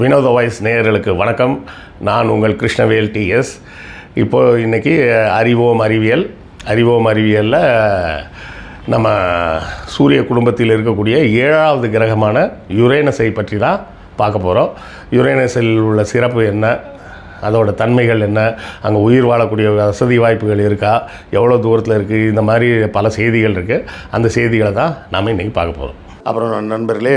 வினோத வாய்ஸ் நேயர்களுக்கு வணக்கம். நான் உங்கள் கிருஷ்ணவேல் டிஎஸ் இப்போது இன்றைக்கி அறிவோம் அறிவியல். அறிவோம் அறிவியலில் நம்ம சூரிய குடும்பத்தில் இருக்கக்கூடிய ஏழாவது கிரகமான யுரேனஸை பற்றி தான் பார்க்க போகிறோம் யுரேனஸில் உள்ள சிறப்பு என்ன? அதோட தன்மைகள் என்ன? அங்கே உயிர் வாழக்கூடிய வசதி வாய்ப்புகள் இருக்கா? எவ்வளோ தூரத்தில் இருக்குது இந்த மாதிரி பல செய்திகள் இருக்குது அந்த செய்திகளை தான் நாம் இன்றைக்கி பார்க்க போகிறோம் அப்புறம் நண்பர்களே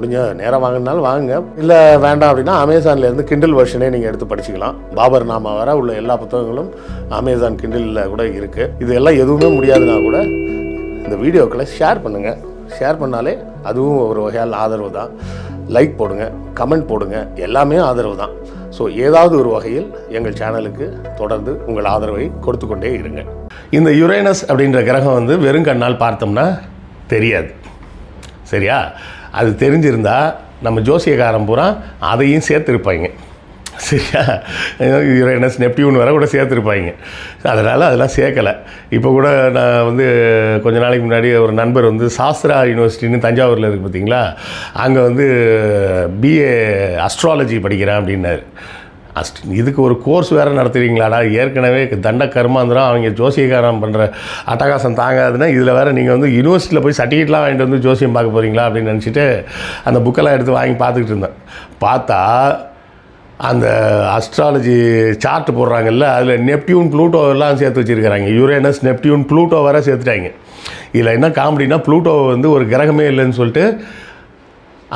முடிஞ்ச நேரம் வாங்கினாலும் வாங்குங்க. இல்லை வேண்டாம் அப்படின்னா அமேசான்லேருந்து கிண்டில் வெர்ஷனே நீங்கள் எடுத்து படிச்சுக்கலாம். பாபர் நாமா வர உள்ள எல்லா புத்தகங்களும் அமேசான் கிண்டிலில் கூட இருக்குது இது எல்லாம் எதுவுமே முடியாதுன்னா கூட இந்த வீடியோக்களை ஷேர் பண்ணுங்கள் ஷேர் பண்ணாலே அதுவும் ஒரு வகையால் ஆதரவு தான். லைக் போடுங்க கமெண்ட் போடுங்க எல்லாமே ஆதரவு தான். ஸோ ஏதாவது ஒரு வகையில் எங்கள் சேனலுக்கு தொடர்ந்து உங்கள் ஆதரவை கொடுத்து கொண்டே இருங்க. இந்த யுரேனஸ் அப்படின்ற கிரகம் வந்து வெறும் கண்ணால் பார்த்தோம்னா தெரியாது. சரியா? அது தெரிஞ்சிருந்தால் நம்ம ஜோசியக்காரன் பூரா அதையும் சேர்த்துருப்பாங்க. சரியா? யுரேனஸ் நெப்டியூன் வர கூட சேர்த்துருப்பாங்க. அதனால் அதெல்லாம் சேர்க்கலை. இப்போ கூட நான் வந்து கொஞ்ச நாளைக்கு முன்னாடி ஒரு நண்பர் வந்து சாஸ்திரா யூனிவர்சிட்டின்னு தஞ்சாவூரில் இருக்குது பார்த்தீங்களா அங்கே வந்து பிஏ அஸ்ட்ராலஜி படிக்கிறேன் அப்படின்னாரு. அஸ்ட் இதுக்கு ஒரு கோர்ஸ் வேறு நடத்துகிறீங்களாடா ஏற்கனவே தண்ட கர்மாந்திரம் அவங்க ஜோசியக்காரம் பண்ணுற அட்டகாசம் தாங்காதுன்னா இதில் வேறு நீங்கள் வந்து யூனிவர்சிட்டியில் போய் சர்டிஃபிகேட்லாம் வாங்கிட்டு வந்து ஜோசியம் பார்க்க போகிறீங்களா அப்படின்னு நினச்சிட்டு அந்த புக்கெல்லாம் எடுத்து வாங்கி பார்த்துக்கிட்டு இருந்தேன். பார்த்தா அந்த அஸ்ட்ராலஜி சார்ட் போடுறாங்கல்ல அதில் நெப்டியூன் ப்ளூட்டோ எல்லாம் சேர்த்து வச்சுருக்கிறாங்க. யூரேனஸ் நெப்டியூன் ப்ளூட்டோ வர சேர்த்துட்டாங்க. இதில் என்ன காமெடினா ப்ளூட்டோ வந்து ஒரு கிரகமே இல்லைன்னு சொல்லிட்டு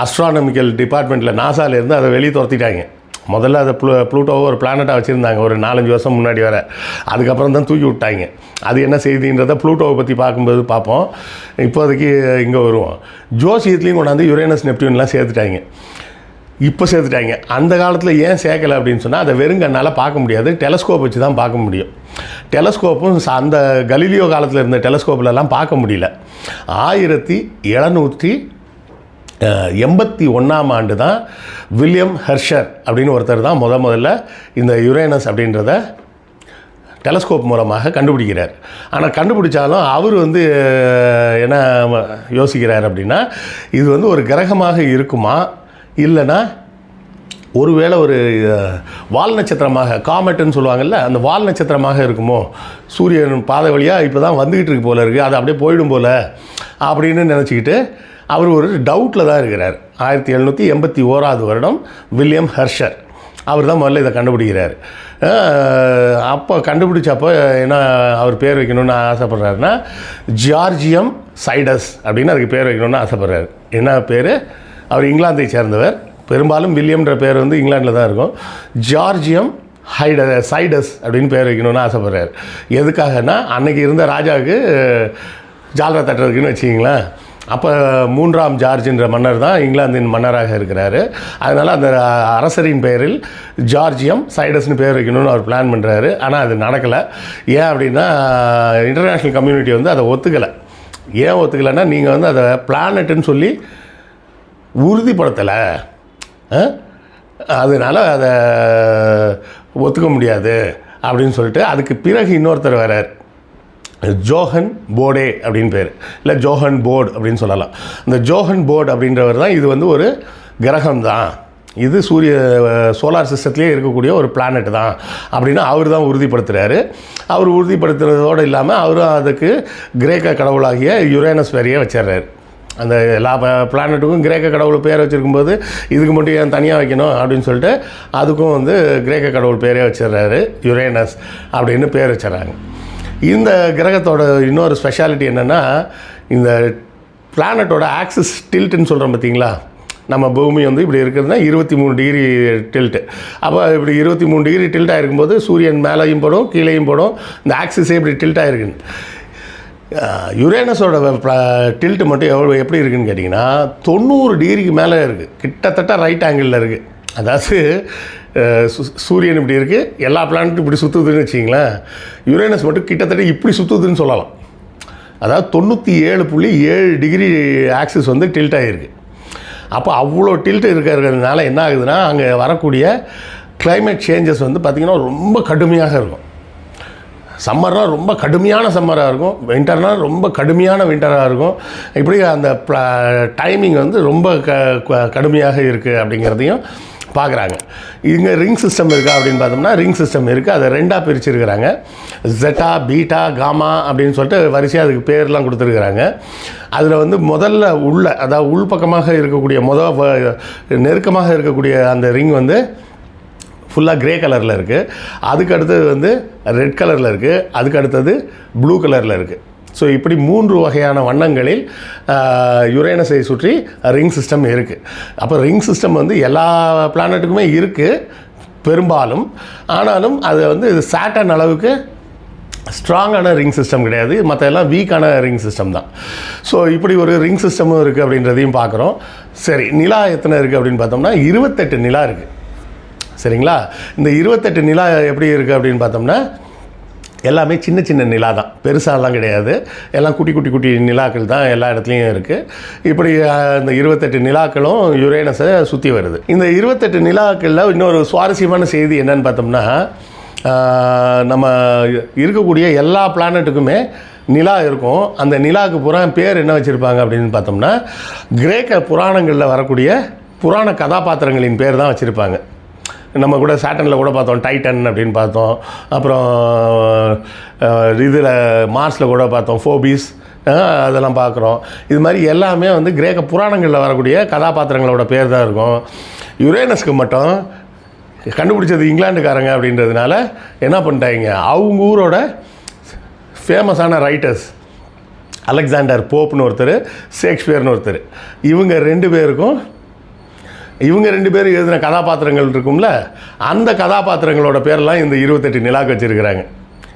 அஸ்ட்ரானமிக்கல் டிபார்ட்மெண்ட்டில் நாசாலேருந்து அதை வெளியே துரத்திட்டாங்க. முதல்ல அதை ப்ளூ ப்ளூட்டோவை ஒரு பிளானட்டாக வச்சுருந்தாங்க ஒரு நாலஞ்சு வருஷம் முன்னாடி வர. அதுக்கப்புறம் தான் தூக்கி விட்டாங்க. அது என்ன செய்தின்றதை ப்ளூட்டோவை பற்றி பார்க்கும்போது பார்ப்போம். இப்போதைக்கு இங்கே வருவோம். ஜோசியத்துலேயும் கொண்டாந்து யுரேனஸ் நெப்டியூன்லாம் சேர்த்துட்டாங்க. இப்போ சேர்த்துட்டாங்க. அந்த காலத்தில் ஏன் சேர்க்கலை அப்படின்னு சொன்னால் அதை வெறுங்கண்ணால் பார்க்க முடியாது. டெலஸ்கோப் வச்சு தான் பார்க்க முடியும். டெலஸ்கோப்பும் ச- அந்த கலீலியோ காலத்தில் இருந்த டெலஸ்கோப்லலாம் பார்க்க முடியல. ஆயிரத்தி எழுநூற்றி எண்பத்தி ஒன்றாம் ஆண்டு தான் வில்லியம் ஹெர்ஷர் அப்படின்னு ஒருத்தர் தான் முத முதல்ல இந்த யுரேனஸ் அப்படின்றத டெலஸ்கோப் மூலமாக கண்டுபிடிக்கிறார். ஆனால் கண்டுபிடிச்சாலும் அவர் வந்து என்ன யோசிக்கிறார் அப்படின்னா இது வந்து ஒரு கிரகமாக இருக்குமா? இல்லைன்னா ஒருவேளை ஒரு வால் நட்சத்திரமாக காமெட்டுன்னு சொல்லுவாங்கள்ல அந்த வால் நட்சத்திரமாக இருக்குமோ? சூரியன் பாதை வழியாக இப்போ தான் வந்துக்கிட்டு இருக்கு போல இருக்குது அது அப்படியே போயிடும் போல அப்படின்னு நினச்சிக்கிட்டு அவர் ஒரு டவுட்டில் தான் இருக்கிறார். ஆயிரத்தி எழுநூற்றி எண்பத்தி ஓராவது வருடம் வில்லியம் ஹர்ஷர். அவர் தான் முதல்ல இதை கண்டுபிடிக்கிறார். அப்போ கண்டுபிடிச்சப்போ என்ன அவர் பேர் வைக்கணும்னு ஆசைப்படுறாருன்னா ஜார்ஜியம் சைடஸ் அப்படின்னு அதுக்கு பேர் வைக்கணும்னு ஆசைப்படுறாரு. என்ன பேர்? அவர் இங்கிலாந்தை சேர்ந்தவர். பெரும்பாலும் வில்லியம்ன்ற பேர் வந்து இங்கிலாந்தில் தான் இருக்கும். ஜார்ஜியம் ஹைட சைடஸ் அப்படின்னு பேர் வைக்கணும்னு ஆசைப்படுறாரு. எதுக்காகன்னா அன்னைக்கு இருந்த ராஜாவுக்கு ஜாலரா தட்டுறதுக்குன்னு வச்சிங்களேன் அப்போ மூன்றாம் ஜார்ஜின்ற மன்னர் தான் இங்கிலாந்தின் மன்னராக இருக்கிறாரு. அதனால் அந்த அரசரின் பெயரில் ஜார்ஜியம் சைடஸ்னு பேர் வைக்கணும்னு அவர் பிளான் பண்ணுறாரு ஆனால் அது நடக்கலை. ஏன் அப்படின்னா இன்டர்நேஷ்னல் கம்யூனிட்டி வந்து அதை ஒத்துக்கலை. ஏன் ஒத்துக்கலைன்னா நீங்கள் வந்து அதை பிளானட்டுன்னு சொல்லி உறுதிப்படுத்தலை. அதனால் அதை ஒத்துக்க முடியாது அப்படின்னு சொல்லிட்டு அதுக்கு பிறகு இன்னொருத்தர் வர்றார். ஜோஹன் போர்டே அப்படின்னு பேர். இல்லை ஜோஹன் போர்டு அப்படின்னு சொல்லலாம். இந்த ஜோஹன் போர்டு அப்படின்றவர் தான் இது வந்து ஒரு கிரகம் தான். இது சூரிய சோலார் சிஸ்டத்துலேயே இருக்கக்கூடிய ஒரு பிளானட் தான். அப்படின்னு அவர் தான் உறுதிப்படுத்துகிறாரு அவர் உறுதிப்படுத்துகிறதோடு இல்லாமல் அவரும் அதுக்கு கிரேக்க கடவுளாகிய யுரேனஸ் வேறையே வச்சிடுறாரு. அந்த எல்லா பிளானட்டுக்கும் கிரேக்க கடவுள் பேர் வச்சுருக்கும்போது இதுக்கு மட்டும் ஏன் தனியாக வைக்கணும் அப்படின்னு சொல்லிட்டு அதுக்கும் வந்து கிரேக்க கடவுள் பேரே வச்சிடுறாரு யுரேனஸ் அப்படின்னு பேர் வச்சிடறாங்க. இந்த கிரகத்தோட இன்னொரு ஸ்பெஷாலிட்டி என்னென்னா இந்த பிளானட்டோட ஆக்சிஸ் டில்ட்டுன்னு சொல்கிறோம் பார்த்தீங்களா நம்ம பூமி வந்து இப்படி இருக்கிறதுனா இருபத்தி மூணு டிகிரி டில்ட்டு அப்போ இப்படி இருபத்தி மூணு டிகிரி டில்ட் ஆகிருக்கும்போது சூரியன் மேலேயும் படும் கீழேயும் படும் இந்த ஆக்சிஸே இப்படி டில்ட் ஆகிருக்குன்னு யுரேனஸோட டில்ட்டு மட்டும் எவ்வளோ எப்படி இருக்குன்னு கேட்டிங்கன்னா தொண்ணூறு டிகிரிக்கு மேலே இருக்குது கிட்டத்தட்ட ரைட் ஆங்கிளில் இருக்குது அதாவது சு- சூரியன் இப்படி இருக்குது எல்லா பிளானட்டும் இப்படி சுற்றுதுன்னு வச்சிங்களேன் யுரேனஸ் மட்டும் கிட்டத்தட்ட இப்படி சுற்றுதுன்னு சொல்லலாம். அதாவது தொண்ணூற்றி ஏழு புள்ளி ஏழு டிகிரி ஆக்சிஸ் வந்து டில்ட் ஆகிருக்கு அப்போ அவ்வளோ டில்ட் இருக்கிறதுனால என்ன ஆகுதுன்னா அங்கே வரக்கூடிய கிளைமேட் சேஞ்சஸ் வந்து பார்த்திங்கன்னா ரொம்ப கடுமையாக இருக்கும். சம்மர்னால் ரொம்ப கடுமையான சம்மராக இருக்கும். வின்டர்னால் ரொம்ப கடுமையான வின்டராக இருக்கும். இப்படி அந்த டைமிங் வந்து ரொம்ப க- கடுமையாக இருக்குது அப்படிங்கிறதையும் பார்க்குறாங்க இங்கே ரிங் சிஸ்டம் இருக்கா அப்படின்னு பார்த்தோம்னா ரிங் சிஸ்டம் இருக்குது அதை ரெண்டாக பிரிச்சிருக்கிறாங்க. ஜெட்டா பீட்டா காமா அப்படின்னு சொல்லிட்டு வரிசையாக அதுக்கு பேர்லாம் கொடுத்துருக்குறாங்க. அதில் வந்து முதல்ல உள்ள அதாவது உள்பக்கமாக இருக்கக்கூடிய முத நெருக்கமாக இருக்கக்கூடிய அந்த ரிங் வந்து ஃபுல்லாக கிரே கலரில் இருக்குது அதுக்கு அடுத்தது வந்து ரெட் கலரில் இருக்குது அதுக்கு அடுத்தது ப்ளூ கலரில் இருக்குது ஸோ இப்படி மூன்று வகையான வண்ணங்களில் யுரேனஸை சுற்றி ரிங் சிஸ்டம் இருக்குது அப்போ ரிங் சிஸ்டம் வந்து எல்லா பிளானட்டுக்குமே இருக்குது பெரும்பாலும். ஆனாலும் அது வந்து சாட்டன் அளவுக்கு ஸ்ட்ராங்கான ரிங் சிஸ்டம் கிடையாது. மற்ற எல்லாம் வீக்கான ரிங் சிஸ்டம் தான். ஸோ இப்படி ஒரு ரிங் சிஸ்டமும் இருக்குது அப்படின்றதையும் பார்க்குறோம். சரி நிலா எத்தனை இருக்குது அப்படின்னு பார்த்தோம்னா இருபத்தெட்டு நிலா இருக்குது சரிங்களா? இந்த இருபத்தெட்டு நிலா எப்படி இருக்குது அப்படின்னு பார்த்தோம்னா எல்லாமே சின்ன சின்ன நிலா தான் பெருசாலாம் கிடையாது. எல்லாம் குட்டி குட்டி குட்டி நிலாக்கள் தான் எல்லா இடத்துலையும் இருக்குது இப்படி இந்த இருபத்தெட்டு நிலாக்களும் யுரேனஸை சுற்றி வருது. இந்த இருபத்தெட்டு நிலாக்களில் இன்னொரு சுவாரஸ்யமான செய்தி என்னன்னு பார்த்தோம்னா நம்ம இருக்கக்கூடிய எல்லா பிளானட்டுக்குமே நிலா இருக்கும். அந்த நிலாவுக்கு புறா பேர் என்ன வச்சுருப்பாங்க அப்படின்னு பார்த்தோம்னா கிரேக்க புராணங்களில் வரக்கூடிய புராண கதாபாத்திரங்களின் பேர் தான் வச்சுருப்பாங்க. நம்ம கூட சாட்டனில் கூட பார்த்தோம் டைட்டன் அப்படின்னு பார்த்தோம். அப்புறம் இதில் மார்ஸில் கூட பார்த்தோம் ஃபோபீஸ் அதெல்லாம் பார்க்குறோம். இது மாதிரி எல்லாமே வந்து கிரேக்க புராணங்களில் வரக்கூடிய கதாபாத்திரங்களோட பேர் தான் இருக்கும். யுரேனஸ்க்கு மட்டும் கண்டுபிடிச்சது இங்கிலாண்டுக்காரங்க அப்படின்றதுனால என்ன பண்ணிட்டாங்க? அவங்க ஊரோட ஃபேமஸான ரைட்டர்ஸ் அலெக்சாண்டர் போப்னு ஒருத்தர் ஷேக்ஸ்பியர்னு ஒருத்தர். இவங்க ரெண்டு பேருக்கும் இவங்க ரெண்டு பேரும் எழுதின கதாபாத்திரங்கள் இருக்கும்ல அந்த கதாபாத்திரங்களோட பேரெல்லாம் இந்த இருபத்தெட்டு நிலாக்கு வச்சுருக்கிறாங்க.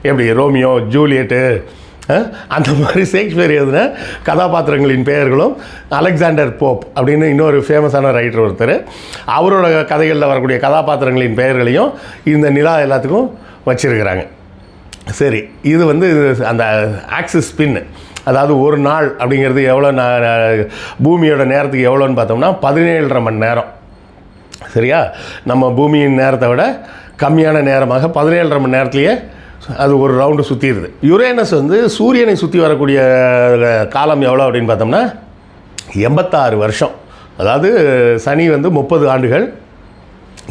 எப்படி? ரோமியோ ஜூலியட்டு அந்த மாதிரி ஷேக்ஸ்பியர் எழுதின கதாபாத்திரங்களின் பெயர்களும் அலெக்சாண்டர் போப் அப்படின்னு இன்னொரு ஃபேமஸான ரைட்டர் ஒருத்தர். அவரோட கதைகளில் வரக்கூடிய கதாபாத்திரங்களின் பெயர்களையும் இந்த நிலா எல்லாத்துக்கும் வச்சுருக்கிறாங்க. சரி இது வந்து அந்த ஆக்சிஸ் ஸ்பின் அதாவது ஒரு நாள் அப்படிங்கிறது எவ்வளோ நான் பூமியோட நேரத்துக்கு எவ்வளோன்னு பார்த்தோம்னா பதினேழரை மணி நேரம். சரியா? நம்ம பூமியின் நேரத்தை விட கம்மியான நேரமாக பதினேழரை மணி நேரத்துலேயே அது ஒரு ரவுண்டு சுற்றிடுது யுரேனஸ் வந்து சூரியனை சுற்றி வரக்கூடிய காலம் எவ்வளோ அப்படின்னு பார்த்தோம்னா எண்பத்தாறு வருஷம். அதாவது சனி வந்து முப்பது ஆண்டுகள்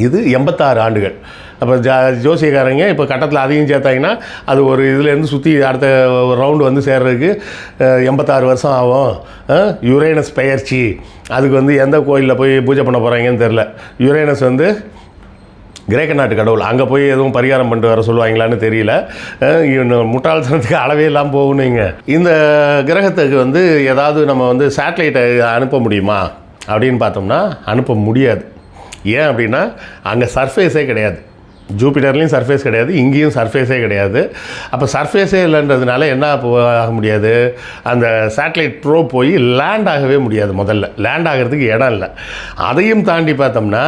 இது எண்பத்தாறு ஆண்டுகள். அப்போ ஜா ஜோசியக்காரங்க இப்போ கட்டத்தில் அதையும் சேர்த்தாங்கன்னா அது ஒரு இதுலேருந்து சுற்றி அடுத்த ரவுண்டு வந்து சேர்றதுக்கு எண்பத்தாறு வருஷம் ஆகும். யுரேனஸ் பெயர்ச்சி. அதுக்கு வந்து எந்த கோயிலில் போய் பூஜை பண்ண போகிறாங்கன்னு தெரில யுரேனஸ் வந்து கிரேக்க நாட்டு கடவுள். அங்கே போய் எதுவும் பரிகாரம் பண்ணிட்டு வர சொல்லுவாங்களான்னு தெரியல. இன்னும் முட்டாள்தனத்துக்கு அளவே இல்லாமல் போகணுங்க இந்த கிரகத்துக்கு வந்து ஏதாவது நம்ம வந்து சேட்டலைட்டை அனுப்ப முடியுமா? அப்படின்னு பார்த்தோம்னா அனுப்ப முடியாது. ஏன் அப்படின்னா அங்கே சர்ஃபேஸே கிடையாது. ஜூபிட்டர்லேயும் சர்ஃபேஸ் கிடையாது இங்கேயும் சர்ஃபேஸே கிடையாது. அப்போ சர்ஃபேஸே இல்லைன்றதுனால என்ன ஆக முடியாது? அந்த சேட்டலைட் ப்ரோ போய் லேண்ட் ஆகவே முடியாது முதல்ல. லேண்ட் ஆகிறதுக்கு இடம் இல்லை. அதையும் தாண்டி பார்த்தோம்னா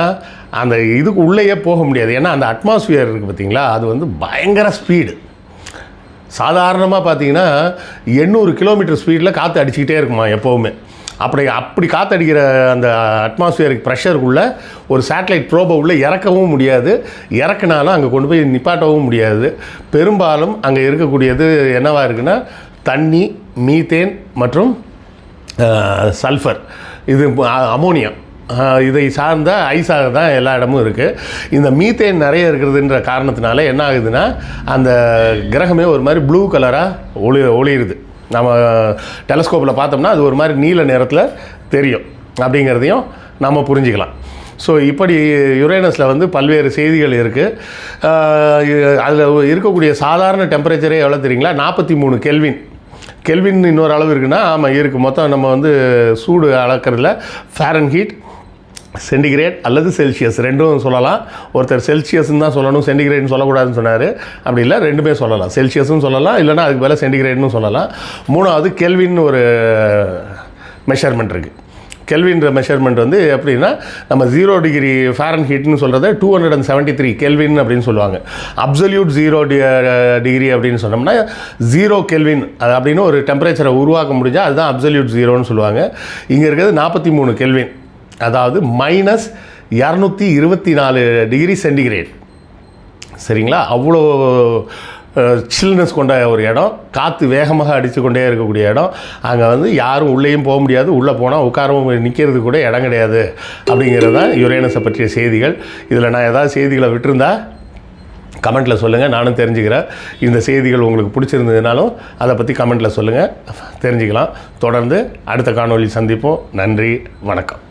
அந்த இதுக்கு உள்ளேயே போக முடியாது. ஏன்னா அந்த அட்மாஸ்ஃபியர் இருக்குது பார்த்தீங்களா? அது வந்து பயங்கர ஸ்பீடு சாதாரணமாக பார்த்தீங்கன்னா எண்ணூறு கிலோமீட்டர் ஸ்பீடில் காற்று அடிச்சுக்கிட்டே இருக்குமா எப்போவுமே. அப்படி அப்படி காற்றடிக்கிற அந்த அட்மாஸ்பியருக்கு ப்ரெஷருக்குள்ளே ஒரு சேட்டலைட் ப்ரோபை உள்ளே இறக்கவும் முடியாது. இறக்குனாலும் அங்கே கொண்டு போய் நிப்பாட்டவும் முடியாது. பெரும்பாலும் அங்கே இருக்கக்கூடியது என்னவாக இருக்குன்னா தண்ணி மீத்தேன் மற்றும் சல்ஃபர் இது அமோனியம் இதை சார்ந்த ஐஸாக தான் எல்லா இடமும் இருக்குது இந்த மீத்தேன் நிறைய இருக்கிறதுன்ற காரணத்தினால என்ன ஆகுதுன்னா அந்த கிரகமே ஒரு மாதிரி ப்ளூ கலராக ஒளி ஒளிருது. நம்ம டெலஸ்கோப்பில் பார்த்தோம்னா அது ஒரு மாதிரி நீல நிறத்தில் தெரியும். அப்படிங்கிறதையும் நம்ம புரிஞ்சுக்கலாம். ஸோ இப்படி யுரேனஸில் வந்து பல்வேறு செய்திகள் இருக்குது அதில் இருக்கக்கூடிய சாதாரண டெம்பரேச்சரே எவ்வளோ தெரியுங்களா? நாற்பத்தி மூணு கெல்வின் கெல்வின் இன்னொரு அளவு இருக்குன்னா ஆமாம் இருக்குது மொத்தம் நம்ம வந்து சூடு அளக்கிறதுல ஃபேரன் ஹீட் சென்டிகிரேட் அல்லது செல்சியஸ். ரெண்டும் சொல்லலாம். ஒருத்தர் செல்சியஸ்ன்னு தான் சொல்லணும் சென்டிகிரேட்னு சொல்லக்கூடாதுன்னு சொன்னார். அப்படி இல்லை ரெண்டுமே சொல்லலாம். செல்சியஸ்னு சொல்லலாம் இல்லைன்னா அதுக்கு மேலே சென்டிகிரேட்னு சொல்லலாம். மூணாவது கெல்வின்னு ஒரு மெஷர்மெண்ட் இருக்குது கெல்வின்ற மெஷர்மெண்ட் வந்து எப்படின்னா நம்ம ஜீரோ டிகிரி ஃபேரன் ஹீட்னு சொல்கிறத two hundred and seventy three Kelvin அப்படின்னு சொல்லுவாங்க. அப்சல்யூட் ஜீரோ டிகிரி அப்படின்னு சொன்னோம்னா ஜீரோ கெல்வின் அது அப்படின்னு ஒரு டெம்பரேச்சரை உருவாக்க முடிஞ்சால் அதுதான் அப்சல்யூட் ஜீரோன்னு சொல்லுவாங்க. இங்கே இருக்கிறது நாற்பத்தி மூணு கெல்வின் அதாவது மைனஸ் இரநூத்தி இருபத்தி நாலு டிகிரி சென்டிகிரேட் சரிங்களா? அவ்வளோ சில்னஸ் கொண்ட ஒரு இடம். காற்று வேகமாக அடித்து கொண்டே இருக்கக்கூடிய இடம். அங்கே வந்து யாரும் உள்ளேயும் போக முடியாது. உள்ளே போனால் உட்காரவும் நிற்கிறது கூட இடம் கிடையாது. அப்படிங்கிறது தான் யுரேனஸை பற்றிய செய்திகள். இதில் நான் ஏதாவது செய்திகளை விட்டுருந்தா கமெண்ட்டில் சொல்லுங்கள் நானும் தெரிஞ்சுக்கிறேன். இந்த செய்திகள் உங்களுக்கு பிடிச்சிருந்ததுனாலும் அதை பற்றி கமெண்ட்டில் சொல்லுங்கள் தெரிஞ்சுக்கலாம். தொடர்ந்து அடுத்த காணொலி சந்திப்போம். நன்றி. வணக்கம்.